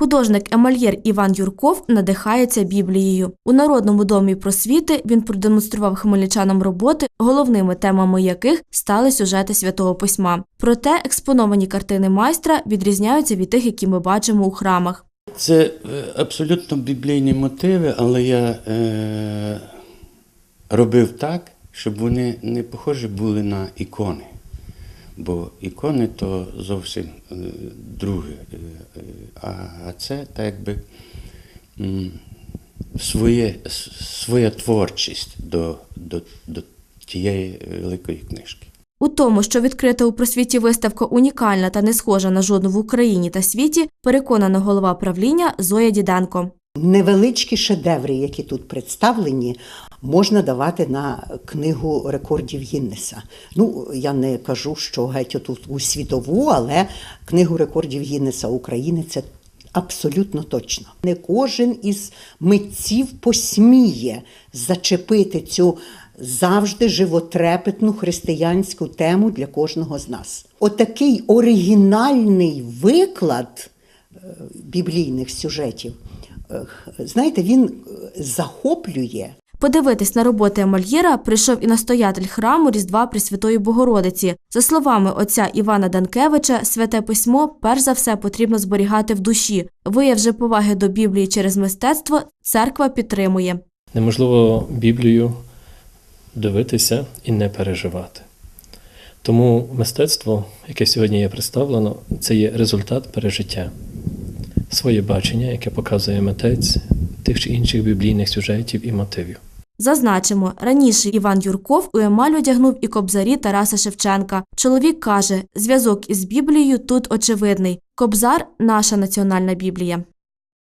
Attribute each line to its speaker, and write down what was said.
Speaker 1: Художник емальєр Іван Юрков надихається Біблією. У Народному домі просвіти він продемонстрував хмельничанам роботи, головними темами яких стали сюжети святого письма. Проте експоновані картини майстра відрізняються від тих, які ми бачимо у храмах.
Speaker 2: Це е, абсолютно біблійні мотиви, але я е, робив так, щоб вони не похожі були на ікони. Бо ікони то зовсім е, друге. Е, е, а, це так якби своє, своя творчість до, до, до тієї великої книжки.
Speaker 1: У тому, що відкрита у просвіті виставка унікальна та не схожа на жодну в Україні та світі, переконана голова правління Зоя Діденко.
Speaker 3: Невеличкі шедеври, які тут представлені, можна давати на книгу рекордів Гіннеса. Ну, я не кажу, що геть тут у світову, але книгу рекордів Гіннеса України це абсолютно точно. Не кожен із митців посміє зачепити цю завжди животрепетну християнську тему для кожного з нас. Отакий оригінальний виклад е, біблійних сюжетів. Е, Знаєте, він е, захоплює.
Speaker 1: Подивитись на роботи емальєра прийшов і настоятель храму Різдва Пресвятої Богородиці. За словами отця Івана Данкевича, святе письмо перш за все потрібно зберігати в душі. Вияв же поваги до Біблії через мистецтво церква підтримує.
Speaker 4: Неможливо Біблію дивитися і не переживати. Тому мистецтво, яке сьогодні є представлено, це є результат пережиття, своє бачення, яке показує митець тих чи інших біблійних сюжетів і мотивів.
Speaker 1: Зазначимо, раніше Іван Юрков у емаль одягнув і кобзарі Тараса Шевченка. Чоловік каже, зв'язок із Біблією тут очевидний. Кобзар наша національна Біблія.